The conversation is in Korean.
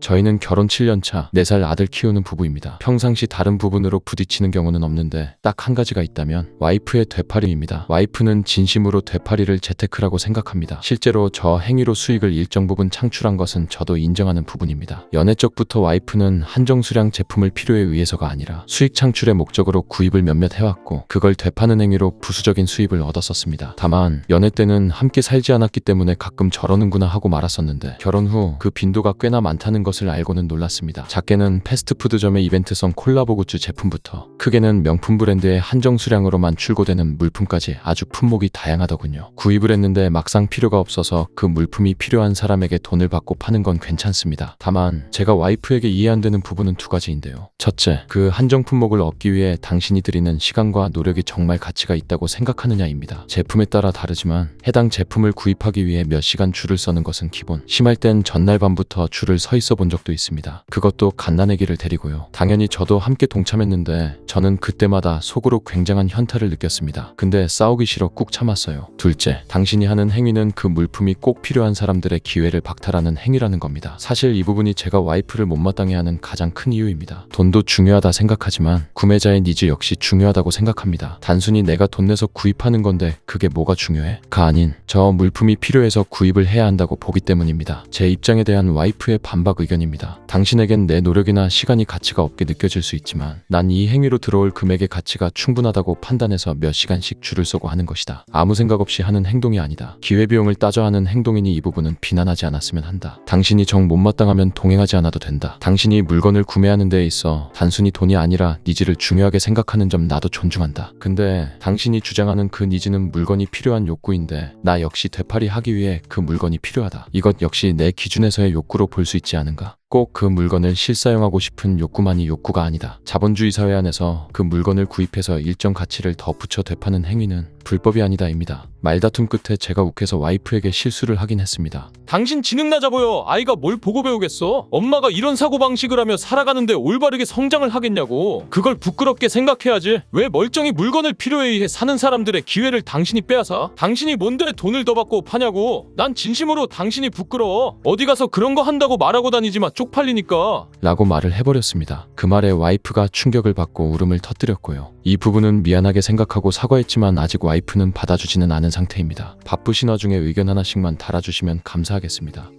저희는 결혼 7년차 4살 아들 키우는 부부입니다. 평상시 다른 부분으로 부딪히는 경우는 없는데 딱 한 가지가 있다면 와이프의 되팔이입니다. 와이프는 진심으로 되팔이를 재테크라고 생각합니다. 실제로 저 행위로 수익을 일정 부분 창출한 것은 저도 인정하는 부분입니다. 연애 적부터 와이프는 한정 수량 제품을 필요에 의해서가 아니라 수익 창출의 목적으로 구입을 몇몇 해왔고 그걸 되파는 행위로 부수적인 수입을 얻었었습니다. 다만 연애 때는 함께 살지 않았기 때문에 가끔 저러는구나 하고 말았었는데 결혼 후 그 빈도가 꽤나 많다는 것을 알고는 놀랐습니다. 작게는 패스트푸드점의 이벤트성 콜라보 굿즈 제품부터 크게는 명품 브랜드의 한정 수량으로만 출고되는 물품까지 아주 품목이 다양하더군요. 구입을 했는데 막상 필요가 없어서 그 물품이 필요한 사람에게 돈을 받고 파는 건 괜찮습니다. 다만 제가 와이프에게 이해 안 되는 부분은 두 가지인데요. 첫째, 그 한정 품목을 얻기 위해 당신이 들이는 시간과 노력이 정말 가치가 있다고 생각하느냐입니다. 제품에 따라 다르지만 해당 제품을 구입하기 위해 몇 시간 줄을 서는 것은 기본. 심할 땐 전날 밤부터 줄을 서 있어 본 적도 있습니다. 그것도 갓난아기를 데리고요. 당연히 저도 함께 동참했는데 저는 그때마다 속으로 굉장한 현타를 느꼈습니다. 근데 싸우기 싫어 꾹 참았어요. 둘째, 당신이 하는 행위는 그 물품이 꼭 필요한 사람들의 기회를 박탈하는 행위라는 겁니다. 사실 이 부분이 제가 와이프를 못마땅해 하는 가장 큰 이유입니다. 돈도 중요하다 생각하지만 구매자의 니즈 역시 중요하다고 생각합니다. 단순히 내가 돈 내서 구입하는 건데 그게 뭐가 중요해? 가 아닌 저 물품이 필요해서 구입을 해야 한다고 보기 때문입니다. 제 입장에 대한 와이프의 반박 의견입니다. 당신에겐 내 노력이나 시간이 가치가 없게 느껴질 수 있지만 난 이 행위로 들어올 금액의 가치가 충분하다고 판단해서 몇 시간씩 줄을 서고 하는 것이다. 아무 생각 없이 하는 행동이 아니다. 기회비용을 따져 하는 행동이니 이 부분은 비난하지 않았으면 한다. 당신이 정 못마땅하면 동행하지 않아도 된다. 당신이 물건을 구매하는 데에 있어 단순히 돈이 아니라 니즈를 중요하게 생각하는 점 나도 존중한다. 근데 당신이 주장하는 그 니즈는 물건이 필요한 욕구인데 나 역시 되팔이 하기 위해 그 물건이 필요하다. 이것 역시 내 기준에서의 욕구로 볼 수 있지 않은 가? 꼭 그 물건을 실사용하고 싶은 욕구만이 욕구가 아니다. 자본주의 사회 안에서 그 물건을 구입해서 일정 가치를 더 붙여 되파는 행위는 불법이 아니다입니다. 말다툼 끝에 제가 욱해서 와이프에게 실수를 하긴 했습니다. 당신 지능 낮아 보여. 아이가 뭘 보고 배우겠어? 엄마가 이런 사고 방식을 하며 살아가는데 올바르게 성장을 하겠냐고. 그걸 부끄럽게 생각해야지. 왜 멀쩡히 물건을 필요에 의해 사는 사람들의 기회를 당신이 빼앗아? 당신이 뭔데 돈을 더 받고 파냐고. 난 진심으로 당신이 부끄러워. 어디 가서 그런 거 한다고 말하고 다니지 마 쪽팔리니까. 라고 말을 해버렸습니다. 그 말에 와이프가 충격을 받고 울음을 터뜨렸고요. 이 부분은 미안하게 생각하고 사과했지만 아직 와이프는 받아주지는 않은 상태입니다. 바쁘신 와중에 의견 하나씩만 달아주시면 감사하겠습니다.